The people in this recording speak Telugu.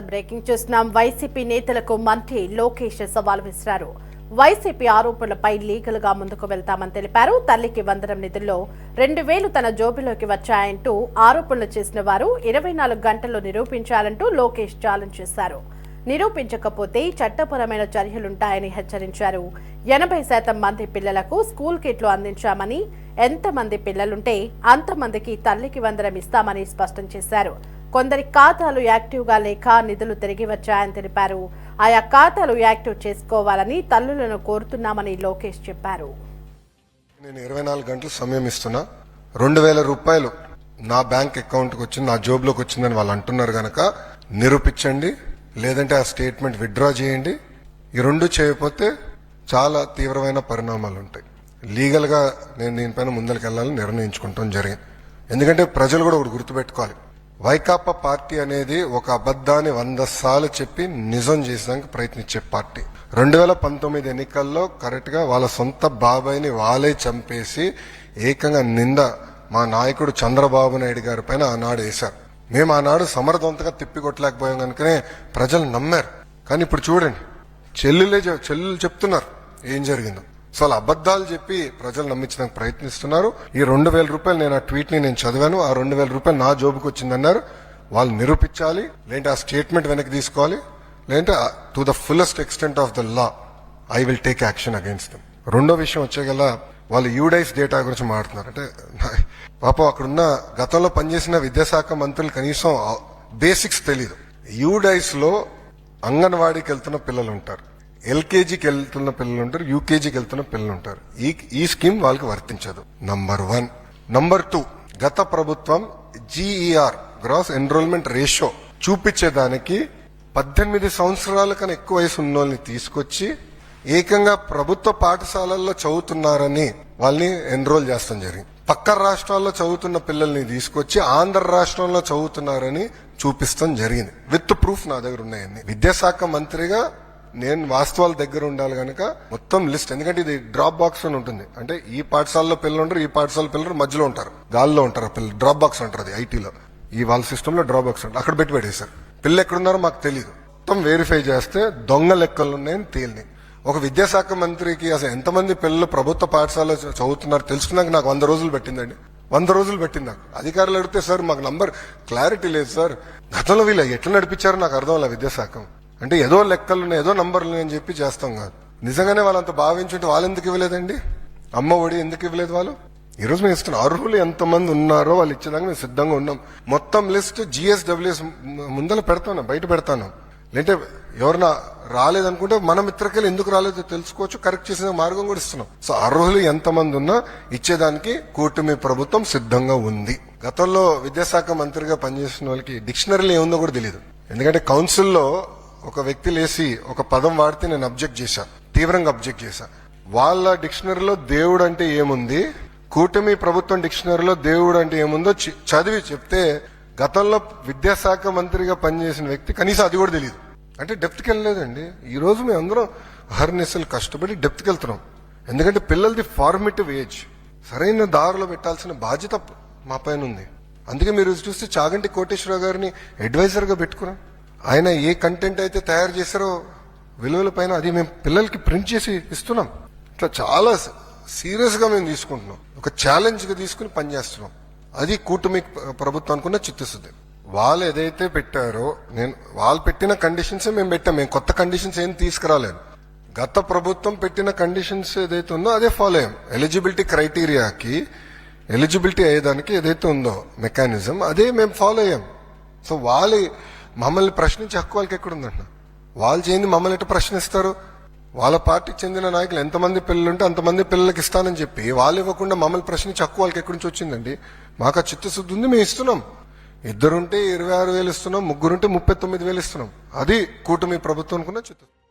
బ్రేకింగ్ చూస్తున్నాం. వైసీపీ నేతలకు మంత్రి లోకేష్ సవాల్ విసిరారు. వైసీపీ ఆరోపణలపై లీగల్గా ముందుకు వెళ్తామని తెలిపారు. తల్లికి వందనం నిధుల్లో రెండు వేలు తన జోబిలోకి వచ్చాయంటూ ఆరోపణలు చేసిన వారు ఇరవై నాలుగు గంటల్లో నిరూపించాలంటూ లోకేష్ ఛాలెంజ్ చేశారు. నిరూపించకపోతే చట్టపరమైన చర్యలుంటాయని హెచ్చరించారు. ఎనభై శాతం మంది పిల్లలకు స్కూల్ కిట్లు అందించామని ఎంతమంది పిల్లలుంటే అంతమందికి తల్లికి వందనం ఇస్తామని స్పష్టం చేశారు. కొందరి ఖాతాలు యాక్టివ్గా లేక నిధులు తిరిగి వచ్చాయని తెలిపారు. ఆయా ఖాతాలు యాక్టివ్ చేసుకోవాలని తల్లులను కోరుతున్నామని లోకేష్ చెప్పారు. నేను ఇరవై నాలుగు గంటలు సమయం ఇస్తున్నా. రెండు వేల రూపాయలు నా బ్యాంక్ అకౌంట్కి వచ్చింది నా జోబ్లోకి వచ్చిందని వాళ్ళు అంటున్నారు కనుక నిరూపించండి లేదంటే ఆ స్టేట్మెంట్ విత్డ్రా చేయండి. ఈ రెండు చేయకపోతే చాలా తీవ్రమైన పరిణామాలు ఉంటాయి. లీగల్గా నేను దీనిపైన ముందరికి వెళ్ళాలని నిర్ణయించుకుంటాం జరిగింది. ఎందుకంటే ప్రజలు కూడా ఒకటి గుర్తుపెట్టుకోవాలి. వైకాపా పార్టీ అనేది ఒక అబద్ధాన్ని వంద సార్లు చెప్పి నిజం చేసేదానికి ప్రయత్నించే పార్టీ. రెండు వేల పంతొమ్మిది ఎన్నికల్లో కరెక్ట్గా వాళ్ళ సొంత బాబాయ్ని వాళ్ళే చంపేసి ఏకంగా నింద మా నాయకుడు చంద్రబాబు నాయుడు గారి పైన ఆనాడు వేశారు. మేము ఆనాడు సమర్థవంతంగా తిప్పికొట్టలేకపోయాం కనుకనే ప్రజలు నమ్మారు. కానీ ఇప్పుడు చూడండి చెల్లెలే చె- చెల్లెలు చెప్తున్నారు ఏం జరిగిందో. సో అలా అబద్ధాలు చెప్పి ప్రజలు నమ్మించడానికి ప్రయత్నిస్తున్నారు. ఈ రెండు వేల రూపాయలు నేను ఆ ట్వీట్ని నేను చదివాను. ఆ రెండు వేల రూపాయలు నా జోబుకి వచ్చిందన్నారు. వాళ్ళు నిరూపించాలి. లేదంటే ఆ స్టేట్మెంట్ వెనక్కి తీసుకోవాలి. లేదంటే to the fullest extent of the law I will take action against them రెండో విషయం వచ్చేగల వాళ్ళు యూడైస్ డేటా గురించి మాట్లాడుతున్నారు. అంటే పాపం అక్కడున్న గతంలో పనిచేసిన విద్యాశాఖ మంత్రులు కనీసం బేసిక్స్ తెలియదు యూడైస్లో అంగన్వాడీకి వెళ్తున్న పిల్లలు ఉంటారు. ఎల్కేజీకి వెళ్తున్న పిల్లలు ఉంటారు యూకేజీకి వెళ్తున్న పిల్లలు ఉంటారు. ఈ ఈ స్కీమ్ వాళ్ళకి వర్తించదు. నంబర్ వన్ నంబర్ టూ గత ప్రభుత్వం జీఈఆర్ గ్రాస్ ఎన్రోల్మెంట్ రేషియో చూపించేదానికి పద్దెనిమిది సంవత్సరాల కన్నా ఎక్కువ వయసు ఉన్న వాళ్ళని తీసుకొచ్చి ఏకంగా ప్రభుత్వ పాఠశాలల్లో చదువుతున్నారని వాళ్ళని ఎన్రోల్ చేస్తాం జరిగింది. పక్క రాష్ట్రాల్లో చదువుతున్న పిల్లల్ని తీసుకొచ్చి ఆంధ్ర రాష్ట్రంలో చదువుతున్నారని చూపిస్తాం జరిగింది. విత్ ప్రూఫ్ నా దగ్గర ఉన్నాయండి విద్యాశాఖ మంత్రిగా నేను వాస్తవాల దగ్గర ఉండాలి కనుక మొత్తం లిస్ట్. ఎందుకంటే ఇది డ్రాప్ బాక్స్ అని ఉంటుంది. అంటే ఈ పాఠశాలలో పిల్లలు ఉంటారు ఈ పాఠశాల పిల్లలు మధ్యలో ఉంటారు. గాల్లో ఉంటారు పిల్లలు. డ్రాప్ బాక్స్ అంటారు అది ఐటీలో ఈ వాళ్ళ సిస్టంలో డ్రాప్ బాక్స్ ఉంటారు అక్కడ పెట్టి పెట్టేశారు. పిల్లలు ఎక్కడున్నారో మాకు తెలియదు మొత్తం వెరిఫై చేస్తే దొంగ లెక్కలు ఉన్నాయని తేలినాయి ఒక విద్యాశాఖ మంత్రికి అసలు ఎంతమంది పిల్లలు ప్రభుత్వ పాఠశాలలో చదువుతున్నారు తెలుసుకున్నాక నాకు వంద రోజులు పెట్టిందండి. వంద రోజులు పెట్టింది నాకు. అధికారులు అడిగితే సార్ మాకు నంబర్ క్లారిటీ లేదు సార్. గతంలో వీళ్ళు ఎట్లా నడిపించారో నాకు అర్థం అలా విద్యాశాఖ. అంటే ఏదో లెక్కలు ఉన్నాయి ఏదో నంబర్లు అని చెప్పి చేస్తాం కాదు. నిజంగానే వాళ్ళంత భావించుంటే వాళ్ళు ఎందుకు ఇవ్వలేదండి? అమ్మ ఒడి ఎందుకు ఇవ్వలేదు వాళ్ళు? ఈ రోజు మేము ఇస్తున్న. అర్హులు ఎంతమంది ఉన్నారో వాళ్ళు ఇచ్చేదాకా మేము సిద్ధంగా ఉన్నాం. మొత్తం లిస్ట్ జిఎస్డబ్ల్యూఎస్ ముందర పెడతాను బయట పెడతాను. లేదంటే ఎవరన్నా రాలేదనుకుంటే మన మిత్రకెళ్ళి ఎందుకు రాలేదో తెలుసుకోవచ్చు కరెక్ట్ చేసిన మార్గం కూడా ఇస్తున్నాం. సో అర్హులు ఎంతమంది ఉన్నా ఇచ్చేదానికి కూటమి ప్రభుత్వం సిద్ధంగా ఉంది. గతంలో విద్యాశాఖ మంత్రిగా పనిచేసిన వాళ్ళకి డిక్షనరీలో ఏముందో కూడా తెలియదు ఎందుకంటే కౌన్సిల్లో ఒక వ్యక్తి లేసి ఒక పదం వాడితే నేను అబ్జెక్ట్ చేశా తీవ్రంగా అబ్జెక్ట్ చేశా. వాళ్ళ డిక్షనరీలో దేవుడు అంటే ఏముంది? కూటమి ప్రభుత్వం డిక్షనరీలో దేవుడు అంటే ఏముందో చదివి చెప్తే గతంలో విద్యాశాఖ మంత్రిగా పనిచేసిన వ్యక్తి కనీసం అది కూడా తెలియదు అంటే డెప్త్కి వెళ్ళలేదండి. ఈ రోజు మేము అందరం హర్నిసలు కష్టపడి డెప్త్కి వెళ్తున్నాం. ఎందుకంటే పిల్లలది ఫార్మేటివ్ ఏజ్. సరైన దారిలో పెట్టాల్సిన బాధ్యత మా పైన ఉంది. అందుకే మీరు చూస్తే చాగంటి కోటేశ్వరరావు గారిని అడ్వైజర్గా పెట్టుకున్నాం. ఆయన ఏ కంటెంట్ అయితే తయారు చేశారో విలువల పైన అది మేము పిల్లలకి ప్రింట్ చేసి ఇస్తున్నాం. ఇట్లా చాలా సీరియస్గా మేము తీసుకుంటున్నాం. ఒక ఛాలెంజ్గా తీసుకుని పనిచేస్తున్నాం అది కూటమి ప్రభుత్వం అనుకున్న చిత్తశుద్ధి. వాళ్ళు ఏదైతే పెట్టారో నేను వాళ్ళు పెట్టిన కండిషన్స్ మేము పెట్టాం. మేము కొత్త కండిషన్స్ ఏం తీసుకురాలేదు. గత ప్రభుత్వం పెట్టిన కండిషన్స్ ఏదైతే ఉందో అదే ఫాలో అయ్యాం. ఎలిజిబిలిటీ క్రైటీరియాకి ఎలిజిబిలిటీ అయ్యేదానికి ఏదైతే ఉందో మెకానిజం అదే మేము ఫాలో అయ్యాం. సో వాళ్ళు మమ్మల్ని ప్రశ్నించే హక్కు వాళ్ళకి ఎక్కడుందంట? వాళ్ళు చేయండి మమ్మల్ని ఎట్లా ప్రశ్నిస్తారు? వాళ్ళ పార్టీకి చెందిన నాయకులు ఎంతమంది పిల్లలు ఉంటే అంతమంది పిల్లలకి ఇస్తానని చెప్పి వాళ్ళు ఇవ్వకుండా మమ్మల్ని ప్రశ్నించే హక్కు వాళ్ళకి ఎక్కడి నుంచి వచ్చిందండి? మాకు ఆ చిత్తశుద్ధి ఉంది మేము ఇస్తున్నాం. ఇద్దరుంటే ఇరవై ఆరు వేలు ఇస్తున్నాం ముగ్గురుంటే ముప్పై తొమ్మిది వేలు ఇస్తున్నాం. అది కూటమి ప్రభుత్వం అనుకున్న చిత్తశుద్ధి.